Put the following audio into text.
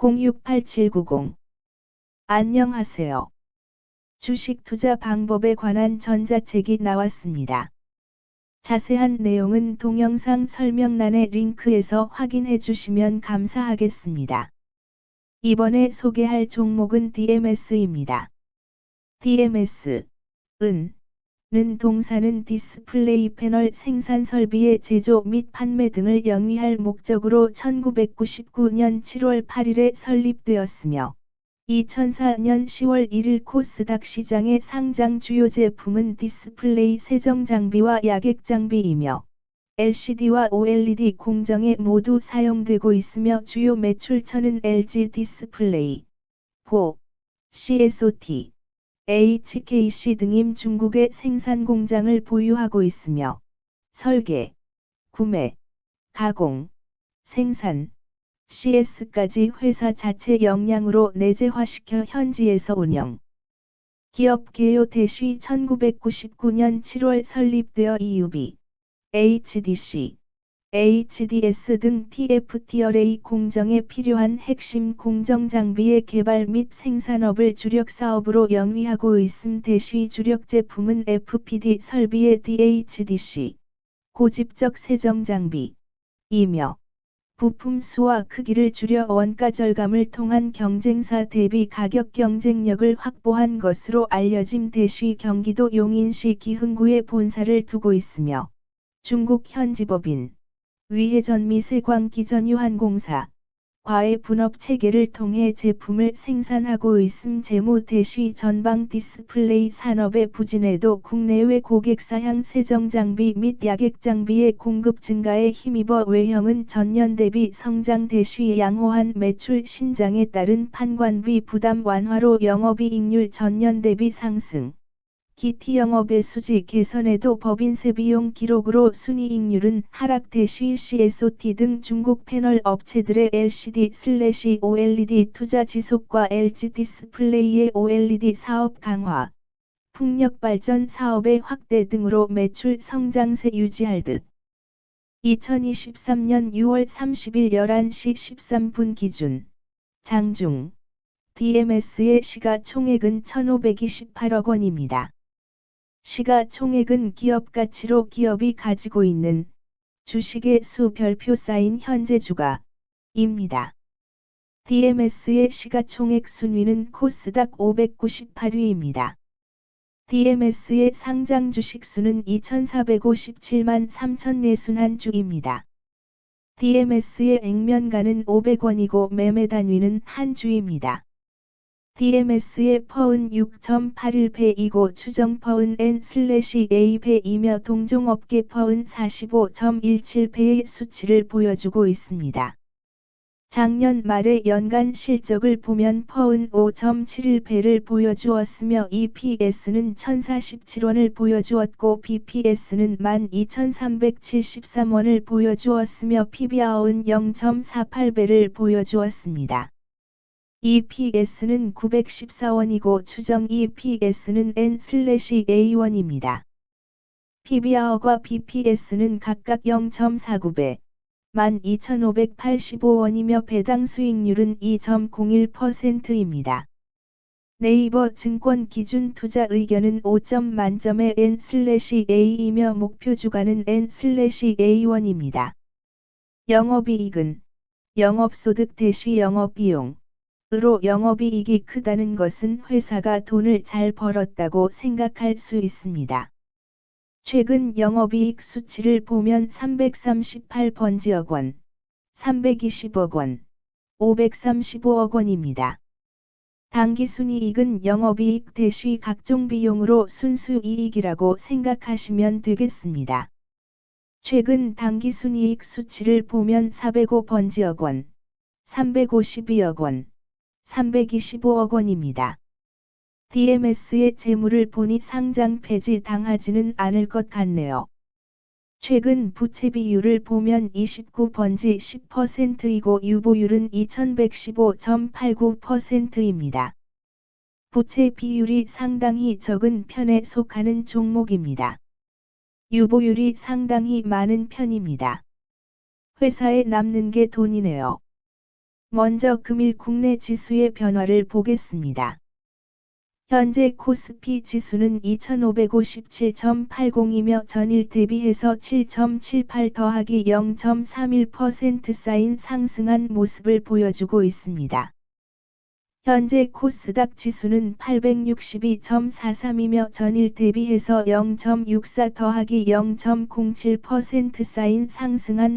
068790 안녕하세요. 주식 투자 방법에 관한 전자책이 나왔습니다. 자세한 내용은 동영상 설명란의 링크에서 확인해 주시면 감사하겠습니다. 이번에 소개할 종목은 DMS입니다. DMS, 은, 는 동사는 디스플레이 패널 생산 설비의 제조 및 판매 등을 영위할 목적으로 1999년 7월 8일에 설립되었으며 2004년 10월 1일 코스닥 시장에 상장 주요 제품은 디스플레이 세정 장비와 야객 장비이며 LCD와 OLED 공정에 모두 사용되고 있으며 주요 매출처는 LG 디스플레이, 호, CSOT, HKC 등임 중국의 생산 공장을 보유하고 있으며 설계, 구매, 가공, 생산, CS까지 회사 자체 역량으로 내재화시켜 현지에서 운영. 기업 개요 대시 1999년 7월 설립되어 EUB, HDC, HDS 등 TFTRA 공정에 필요한 핵심 공정 장비의 개발 및 생산업을 주력 사업으로 영위하고 있음 대시 주력 제품은 FPD 설비의 DHDC, 고집적 세정 장비, 이며 부품 수와 크기를 줄여 원가 절감을 통한 경쟁사 대비 가격 경쟁력을 확보한 것으로 알려짐 대시 경기도 용인시 기흥구에 본사를 두고 있으며 중국 현지법인 위해 전 미 세광기전 유한공사 과의 분업 체계를 통해 제품을 생산하고 있음 재무 대시 전방 디스플레이 산업의 부진에도 국내외 고객사향 세정 장비 및 야객 장비의 공급 증가에 힘입어 외형은 전년 대비 성장 대시 양호한 매출 신장에 따른 판관비 부담 완화로 영업이익률 전년 대비 상승. 기티 영업의 수지 개선에도 법인세 비용 기록으로 순이익률은 하락 대시 CSOT 등 중국 패널 업체들의 LCD/OLED 투자 지속과 LG 디스플레이의 OLED 사업 강화, 풍력 발전 사업의 확대 등으로 매출 성장세 유지할 듯. 2023년 6월 30일 11시 13분 기준 장중 DMS의 시가총액은 1,528억 원입니다. 시가총액은 기업 가치로 기업이 가지고 있는 주식의 수 별표 쌓인 현재 주가입니다. DMS의 시가총액 순위는 코스닥 598위입니다. DMS의 상장 주식 수는 2,457만 3,000내 순한 주입니다. DMS의 액면가는 500원이고 매매 단위는 한 주입니다. DMS의 퍼은 6.81배이고 추정 퍼은 N/A배이며 동종업계 퍼은 45.17배의 수치를 보여주고 있습니다. 작년 말의 연간 실적을 보면 퍼은 5.71배를 보여주었으며 EPS는 1047원을 보여주었고 BPS는 12,373원을 보여주었으며 PBR은 0.48배를 보여주었습니다. EPS는 914원이고 추정 EPS는 N/A1입니다. PBR과 BPS는 각각 0.49배, 12,585원이며 배당 수익률은 2.01%입니다. 네이버 증권 기준 투자 의견은 5점 만점의 N/A이며 목표 주가는 N/A1입니다. 영업이익은 영업소득 대시 영업비용 으로 영업이익이 크다는 것은 회사가 돈을 잘 벌었다고 생각할 수 있습니다. 최근 영업이익 수치를 보면 338번 지억 원, 320억 원, 535억 원입니다. 당기순이익은 영업이익 대시 각종 비용으로 순수이익이라고 생각하시면 되겠습니다. 최근 당기순이익 수치를 보면 405번지억 원, 352억 원, 325억 원입니다. DMS의 재물을 보니 상장 폐지 당하지는 않을 것 같네요. 최근 부채 비율을 보면 29번지 10%이고 유보율은 2115.89%입니다. 부채 비율이 상당히 적은 편에 속하는 종목입니다. 유보율이 상당히 많은 편입니다. 회사에 남는 게 돈이네요. 먼저 금일 국내 지수의 변화를 보겠습니다. 현재 코스피 지수는 2557.80이며 전일 대비해서 7.78 더하기 0.31% 쌓인 상승한 모습을 보여주고 있습니다. 현재 코스닥 지수는 862.43이며 전일 대비해서 0.64 더하기 0.07% 쌓인 상승한